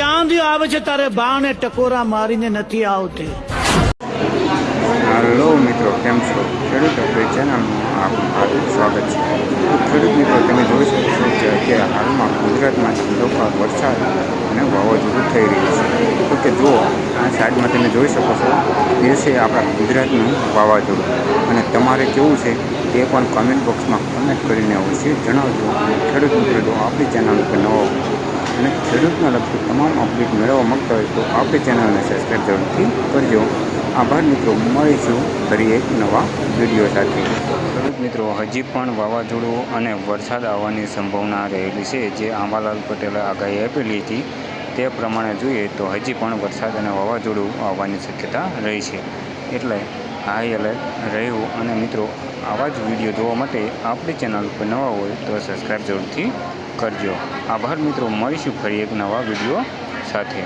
ક્યાંથી આવે છે તારે બાને ટકોરા મારીને નથી આવતી? હલો મિત્રો, કેમ છો? ખેડૂત અપડેટ ચેનલમાં આપનું હાર્દિક સ્વાગત છે. ખેડૂત મિત્રો, તમે જોઈ શકો છો કે અત્યારે હાલમાં ગુજરાતમાં છંડોફાર વરસાદ અને વાવાઝોડું થઈ રહ્યું છે. તો કે જુઓ, આ સાઈડમાં તમે જોઈ શકો છો, એ છે આપણા ગુજરાતનું વાવાઝોડું. અને તમારે કેવું છે તે પણ કમેન્ટ બોક્સમાં કમેન્ટ કરીને અવશ્ય જણાવજો. ખેડૂત મિત્રો આપણી ચેનલ પર નવો અને ખેડૂતને લગતી તમામ અપડેટ મેળવવા માંગતા હોય તો આપણી ચેનલને સબસ્ક્રાઈબ જરૂરથી કરજો. આભાર મિત્રો, મળીશું ફરી એક નવા વીડિયો સાથે. ખેડૂત મિત્રો, હજી પણ વાવાઝોડું અને વરસાદ આવવાની સંભાવના રહેલી છે. જે આંબાલાલ પટેલે આગાહી આપેલી હતી તે પ્રમાણે જોઈએ તો હજી પણ વરસાદ અને વાવાઝોડું આવવાની શક્યતા રહી છે. એટલે હાઈ એલર્ટ રહ્યું અને મિત્રો, આવા જ વીડિયો જોવા માટે આપણી ચેનલ ઉપર નવા હોય તો સબસ્ક્રાઈબ જરૂરથી કરજો. આભાર મિત્રો મળીશું ફરી એક નવા વીડિયો સાથે.